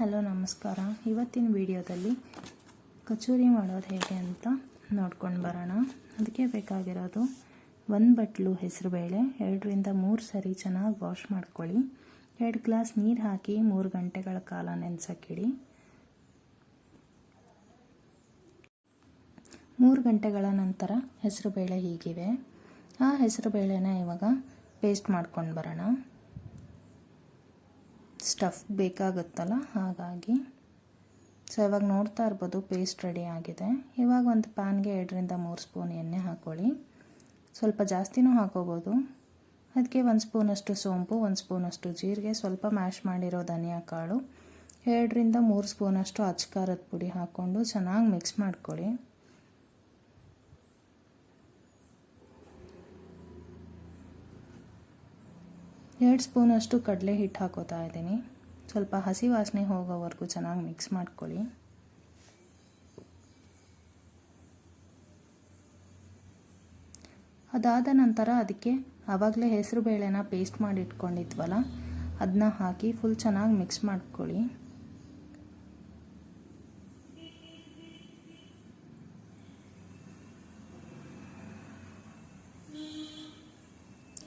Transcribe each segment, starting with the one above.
Hello, ನಮಸ್ಕಾರ. ಇವತ್ತಿನ ವಿಡಿಯೋದಲ್ಲಿ ಕಚೂರಿ ಮಾಡೋದು ಹೇಗೆ ಅಂತ ನೋಡ್ಕೊಂಡು ಬರೋಣ. ಅದಕ್ಕೆ ಬೇಕಾಗಿರೋದು ಒಂದು ಬಟ್ಲು ಹೆಸರುಬೇಳೆ ಎರಡರಿಂದ ಮೂರು ಸರಿ ಚೆನ್ನಾಗಿ ವಾಶ್ ಮಾಡ್ಕೊಳ್ಳಿ. ಎರಡು ಗ್ಲಾಸ್ ನೀರು ಹಾಕಿ ಮೂರು ಗಂಟೆಗಳ ಕಾಲ ನೆನೆಸಕ್ಕಿಡಿ. ಮೂರು ಗಂಟೆಗಳ ನಂತರ ಹೆಸರುಬೇಳೆ ಹೀಗಿವೆ. ಆ ಹೆಸರುಬೇಳೆನ ಇವಾಗ ಪೇಸ್ಟ್ ಮಾಡ್ಕೊಂಡು ಬರೋಣ. ಸ್ಟಫ್ ಬೇಕಾಗುತ್ತಲ್ಲ? ಹಾಗಾಗಿ. ಸೊ ಇವಾಗ ನೋಡ್ತಾ ಇರ್ಬೋದು ಪೇಸ್ಟ್ ರೆಡಿ ಆಗಿದೆ. ಇವಾಗ ಒಂದು ಪ್ಯಾನ್ಗೆ ಎರಡರಿಂದ ಮೂರು ಸ್ಪೂನ್ ಎಣ್ಣೆ ಹಾಕ್ಕೊಳ್ಳಿ ಸ್ವಲ್ಪ ಜಾಸ್ತಿನೂ ಹಾಕೋಬೋದು. ಅದಕ್ಕೆ ಒಂದು ಸ್ಪೂನಷ್ಟು ಸೋಂಪು, ಒಂದು ಸ್ಪೂನಷ್ಟು ಜೀರಿಗೆ, ಸ್ವಲ್ಪ ಮ್ಯಾಶ್ ಮಾಡಿರೋ ಧನಿಯಾ ಕಾಳು, ಎರಡರಿಂದ ಮೂರು ಸ್ಪೂನಷ್ಟು ಅಚ್ಚಕಾರದ ಪುಡಿ ಹಾಕ್ಕೊಂಡು ಚೆನ್ನಾಗಿ ಮಿಕ್ಸ್ ಮಾಡ್ಕೊಳ್ಳಿ. ಎರಡು ಸ್ಪೂನಷ್ಟು ಕಡಲೆ ಹಿಟ್ಟು ಹಾಕೋತಾ ಇದ್ದೀನಿ. ಸ್ವಲ್ಪ ಹಸಿ ವಾಸನೆ ಹೋಗೋವರೆಗೂ ಚೆನ್ನಾಗಿ ಮಿಕ್ಸ್ ಮಾಡ್ಕೊಳ್ಳಿ. ಅದಾದ ನಂತರ ಅದಕ್ಕೆ ಆವಾಗಲೇ ಹೆಸರು ಬೇಳೆನ ಪೇಸ್ಟ್ ಮಾಡಿ ಇಟ್ಕೊಂಡಿದ್ವಲ್ಲ ಅದನ್ನ ಹಾಕಿ ಫುಲ್ ಚೆನ್ನಾಗಿ ಮಿಕ್ಸ್ ಮಾಡ್ಕೊಳ್ಳಿ.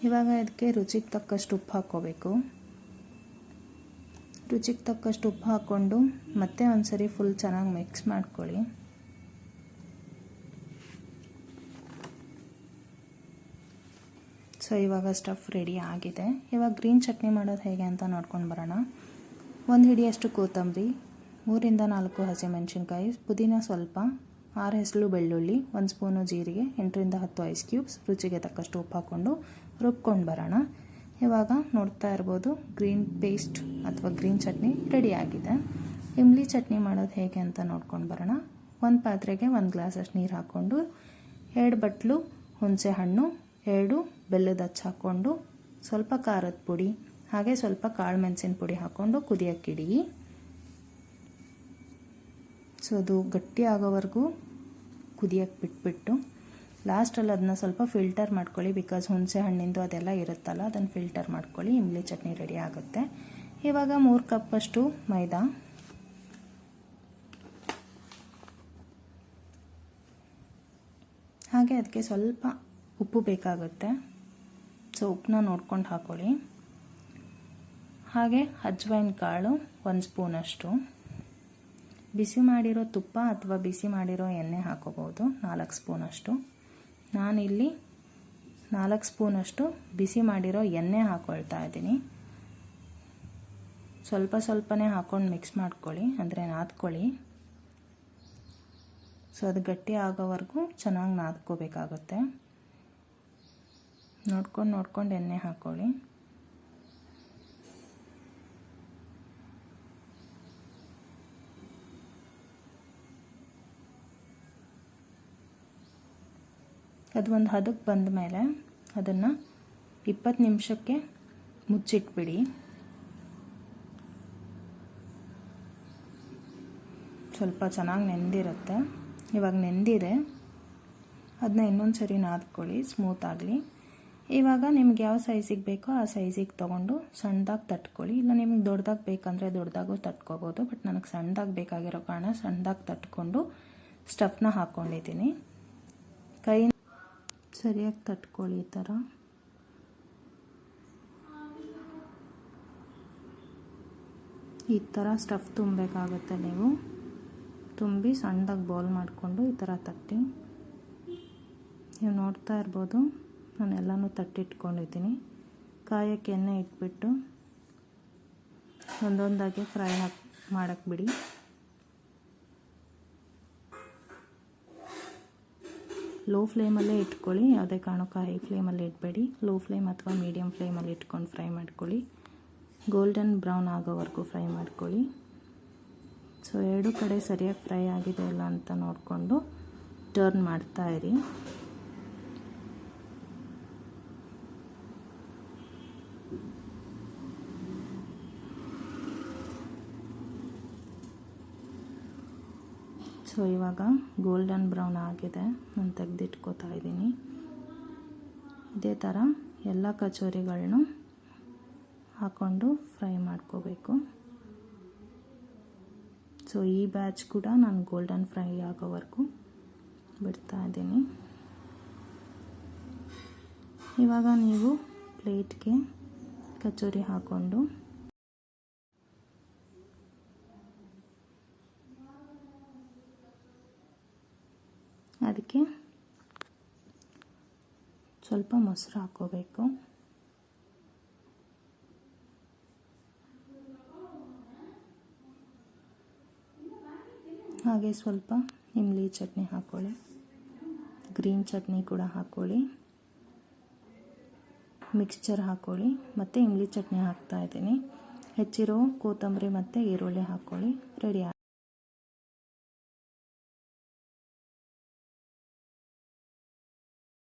ಇವಾಗ ಇದಕ್ಕೆ ರುಚಿಗೆ ತಕ್ಕಷ್ಟು ಉಪ್ಪು ಹಾಕ್ಕೋಬೇಕು. ರುಚಿಗೆ ತಕ್ಕಷ್ಟು ಉಪ್ಪು ಹಾಕ್ಕೊಂಡು ಮತ್ತೆ ಒಂದ್ಸರಿ ಫುಲ್ ಚೆನ್ನಾಗಿ ಮಿಕ್ಸ್ ಮಾಡ್ಕೊಳ್ಳಿ. ಸೊ ಇವಾಗ ಸ್ಟಫ್ ರೆಡಿ ಆಗಿದೆ. ಇವಾಗ ಗ್ರೀನ್ ಚಟ್ನಿ ಮಾಡೋದು ಹೇಗೆ ಅಂತ ನೋಡ್ಕೊಂಡು ಬರೋಣ. ಒಂದು ಹಿಡಿಯಷ್ಟು ಕೊತ್ತಂಬರಿ, ಮೂರಿಂದ ನಾಲ್ಕು ಹಸಿಮೆಣಸಿನ್ಕಾಯಿ, ಪುದೀನ ಸ್ವಲ್ಪ ಆರು ಹೆಸರು ಬೆಳ್ಳುಳ್ಳಿ, ಒಂದು ಸ್ಪೂನು ಜೀರಿಗೆ, ಎಂಟರಿಂದ ಹತ್ತು ಐಸ್ ಕ್ಯೂಬ್ಸ್ ರುಚಿಗೆ ತಕ್ಕಷ್ಟು ಉಪ್ಪು ಹಾಕ್ಕೊಂಡು ರುಬ್ಕೊಂಡು ಬರೋಣ. ಇವಾಗ ನೋಡ್ತಾ ಇರ್ಬೋದು ಗ್ರೀನ್ ಪೇಸ್ಟ್ ಅಥವಾ ಗ್ರೀನ್ ಚಟ್ನಿ ರೆಡಿ ಆಗಿದೆ. ಇಮ್ಲಿ ಚಟ್ನಿ ಮಾಡೋದು ಹೇಗೆ ಅಂತ ನೋಡ್ಕೊಂಡು ಬರೋಣ. ಒಂದು ಪಾತ್ರೆಗೆ ಒಂದು ಗ್ಲಾಸಷ್ಟು ನೀರು ಹಾಕ್ಕೊಂಡು, ಎರಡು ಬಟ್ಲು ಹುಣಸೆ ಹಣ್ಣು, ಎರಡು ಬೆಲ್ಲದ ಹಚ್ಚಿ ಹಾಕ್ಕೊಂಡು, ಸ್ವಲ್ಪ ಖಾರದ ಪುಡಿ, ಹಾಗೆ ಸ್ವಲ್ಪ ಕಾಳು ಮೆಣಸಿನ ಪುಡಿ ಹಾಕ್ಕೊಂಡು ಕುದಿಯೋಕ್ಕಿಡಿ ಸೊ ಅದು ಗಟ್ಟಿ ಆಗೋವರೆಗೂ ಕುದಿಯೋಕ್ಕೆ ಬಿಟ್ಬಿಟ್ಟು ಲಾಸ್ಟಲ್ಲಿ ಅದನ್ನ ಸ್ವಲ್ಪ ಫಿಲ್ಟರ್ ಮಾಡ್ಕೊಳ್ಳಿ ಬಿಕಾಸ್ ಹುಣಸೆ ಹಣ್ಣಿಂದು ಅದೆಲ್ಲ ಇರುತ್ತಲ್ಲ, ಅದನ್ನು ಫಿಲ್ಟರ್ ಮಾಡ್ಕೊಳ್ಳಿ, ಇಮ್ಲಿ ಚಟ್ನಿ ರೆಡಿ ಆಗುತ್ತೆ. ಇವಾಗ ಮೂರು ಕಪ್ಪಷ್ಟು ಮೈದಾ. ಹಾಗೆ ಅದಕ್ಕೆ ಸ್ವಲ್ಪ ಉಪ್ಪು ಬೇಕಾಗುತ್ತೆ. ಸೊ ಉಪ್ಪನ್ನ ನೋಡ್ಕೊಂಡು ಹಾಕೊಳ್ಳಿ. ಹಾಗೆ ಅಜ್ವೈನ್ ಕಾಳು ಒಂದು ಸ್ಪೂನಷ್ಟು. ಬಿಸಿ ಮಾಡಿರೋ ತುಪ್ಪ ಅಥವಾ ಬಿಸಿ ಮಾಡಿರೋ ಎಣ್ಣೆ ಹಾಕೋಬೋದು ನಾಲ್ಕು ಸ್ಪೂನಷ್ಟು ನಾನಿಲ್ಲಿ ನಾಲ್ಕು ಸ್ಪೂನಷ್ಟು ಬಿಸಿ ಮಾಡಿರೋ ಎಣ್ಣೆ ಹಾಕ್ಕೊಳ್ತಾ ಇದ್ದೀನಿ. ಸ್ವಲ್ಪ ಸ್ವಲ್ಪನೇ ಹಾಕ್ಕೊಂಡು ಮಿಕ್ಸ್ ಮಾಡ್ಕೊಳ್ಳಿ, ಅಂದರೆ ನಾದ್ಕೊಳ್ಳಿ. ಸೊ ಅದು ಗಟ್ಟಿ ಆಗೋವರೆಗೂ ಚೆನ್ನಾಗಿ ನಾದ್ಕೋಬೇಕಾಗುತ್ತೆ. ನೋಡ್ಕೊಂಡು ನೋಡ್ಕೊಂಡು ಎಣ್ಣೆ ಹಾಕ್ಕೊಳ್ಳಿ ಅದು ಒಂದು ಹದಕ್ಕೆ ಬಂದ ಮೇಲೆ ಅದನ್ನು ಇಪ್ಪತ್ತು ನಿಮಿಷಕ್ಕೆ ಮುಚ್ಚಿಟ್ಬಿಡಿ. ಸ್ವಲ್ಪ ಚೆನ್ನಾಗಿ ನೆಂದಿರುತ್ತೆ. ಇವಾಗ ನೆಂದಿದೆ. ಅದನ್ನ ಇನ್ನೊಂದು ಸರಿ ನಾದ್ಕೊಳ್ಳಿ, ಸ್ಮೂತ್ ಆಗಲಿ. ಇವಾಗ ನಿಮ್ಗೆ ಯಾವ ಸೈಜಿಗೆ ಬೇಕೋ ಆ ಸೈಜಿಗೆ ತೊಗೊಂಡು ಸಣ್ಣದಾಗಿ ತಟ್ಕೊಳ್ಳಿ. ಇಲ್ಲ ನಿಮ್ಗೆ ದೊಡ್ಡದಾಗಿ ಬೇಕಂದರೆ ದೊಡ್ಡದಾಗೂ ತಟ್ಕೋಬೋದು, ಬಟ್ ನನಗೆ ಸಣ್ಣದಾಗಿ ಬೇಕಾಗಿರೋ ಕಾರಣ ಸಣ್ಣದಾಗಿ ತಟ್ಕೊಂಡು ಸ್ಟಫ್ನ ಹಾಕ್ಕೊಂಡಿದ್ದೀನಿ ಕೈ ಸರಿಯಾಗಿ ತಟ್ಕೊಳ್ಳಿ ಈ ಥರ. ಈ ಥರ ಸ್ಟಫ್ ತುಂಬಬೇಕಾಗುತ್ತೆ ನೀವು. ತುಂಬಿ ಸಣ್ಣದಾಗಿ ಬೌಲ್ ಮಾಡಿಕೊಂಡು ಈ ಥರ ತಟ್ಟಿ. ನೀವು ನೋಡ್ತಾ ಇರ್ಬೋದು, ನಾನು ಎಲ್ಲನೂ ತಟ್ಟಿಟ್ಕೊಂಡಿದ್ದೀನಿ. ಕಾಯಕ್ಕೆ ಎಣ್ಣೆ ಇಟ್ಬಿಟ್ಟು ಒಂದೊಂದಾಗಿ ಫ್ರೈ ಹಾಕಿ ಮಾಡಕ್ಕೆ ಬಿಡಿ. ಲೋ ಫ್ಲೇಮಲ್ಲೇ ಇಟ್ಕೊಳ್ಳಿ. ಯಾವುದೇ ಕಾರಣಕ್ಕೂ ಹೈ ಫ್ಲೇಮಲ್ಲಿ ಇಡಬೇಡಿ. ಲೋ ಫ್ಲೇಮ್ ಅಥವಾ ಮೀಡಿಯಮ್ ಫ್ಲೇಮಲ್ಲಿ ಇಟ್ಕೊಂಡು ಫ್ರೈ ಮಾಡ್ಕೊಳ್ಳಿ. ಗೋಲ್ಡನ್ ಬ್ರೌನ್ ಆಗೋವರೆಗೂ ಫ್ರೈ ಮಾಡ್ಕೊಳ್ಳಿ. ಸೊ ಎರಡು ಕಡೆ ಸರಿಯಾಗಿ ಫ್ರೈ ಆಗಿದೆ ಇಲ್ಲ ಅಂತ ನೋಡಿಕೊಂಡು ಟರ್ನ್ ಮಾಡ್ತಾ ಸೊ ಇವಾಗ ಗೋಲ್ಡನ್ ಬ್ರೌನ್ ಆಗಿದೆ. ನಾನು ತೆಗೆದಿಟ್ಕೋತಾ ಇದ್ದೀನಿ. ಇದೇ ಥರ ಎಲ್ಲ ಕಚೋರಿಗಳನ್ನೂ ಹಾಕ್ಕೊಂಡು ಫ್ರೈ ಮಾಡ್ಕೋಬೇಕು. ಸೊ ಈ ಬ್ಯಾಚ್ ಕೂಡ ನಾನು ಗೋಲ್ಡನ್ ಫ್ರೈ ಆಗೋವರೆಗೂ ಬಿಡ್ತಾ ಇದ್ದೀನಿ. ಇವಾಗ ನೀವು ಪ್ಲೇಟ್ಗೆ ಕಚೋರಿ ಹಾಕ್ಕೊಂಡು ಅದಕ್ಕೆ ಸ್ವಲ್ಪ ಮೊಸರು ಹಾಕೋಬೇಕು. ಹಾಗೆ ಸ್ವಲ್ಪ ಇಮ್ಲಿ ಚಟ್ನಿ ಹಾಕ್ಕೊಳ್ಳಿ ಗ್ರೀನ್ ಚಟ್ನಿ ಕೂಡ ಹಾಕ್ಕೊಳ್ಳಿ ಮಿಕ್ಸ್ಚರ್ ಹಾಕ್ಕೊಳ್ಳಿ ಮತ್ತು ಇಮ್ಲಿ ಚಟ್ನಿ ಹಾಕ್ತಾ ಇದ್ದೀನಿ. ಹೆಚ್ಚಿರೋ ಕೊತ್ತಂಬರಿ ಮತ್ತು ಈರುಳ್ಳಿ ಹಾಕ್ಕೊಳ್ಳಿ ರೆಡಿ